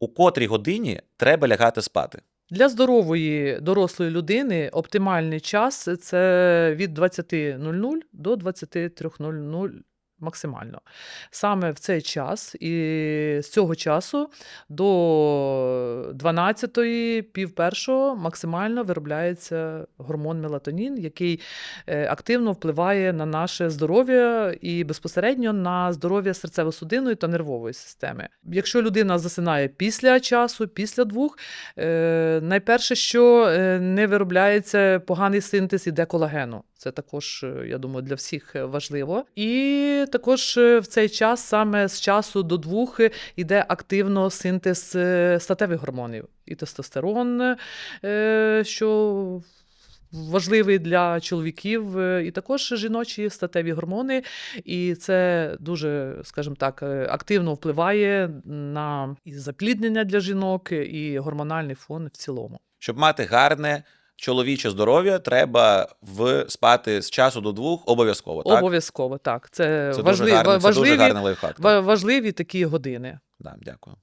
у котрій годині треба лягати спати? Для здорової дорослої людини оптимальний час це від 20.00 до 23.00 максимально. Саме в цей час і з цього часу до 12-ї, пів першого максимально виробляється гормон мелатонін, який е, активно впливає на наше здоров'я і безпосередньо на здоров'я серцево-судинної та нервової системи. Якщо людина засинає після часу, після двох, е, найперше, що е, не виробляється поганий синтез іде колагену. Це також, е, я думаю, для всіх е, важливо. І також е, в цей час, саме з часу до двох, е, іде активно синтез статевих гормонів. І тестостерон, що важливий для чоловіків, і також жіночі статеві гормони. І це дуже, скажімо так, активно впливає на і запліднення для жінок, і гормональний фон в цілому. Щоб мати гарне чоловіче здоров'я, треба в спати з часу до двох обов'язково. Так? Обов'язково, так. Це, Це, важливі, дуже гарний, це дуже гарний лайфхак. так. ва- важливі такі години. Да, дякую.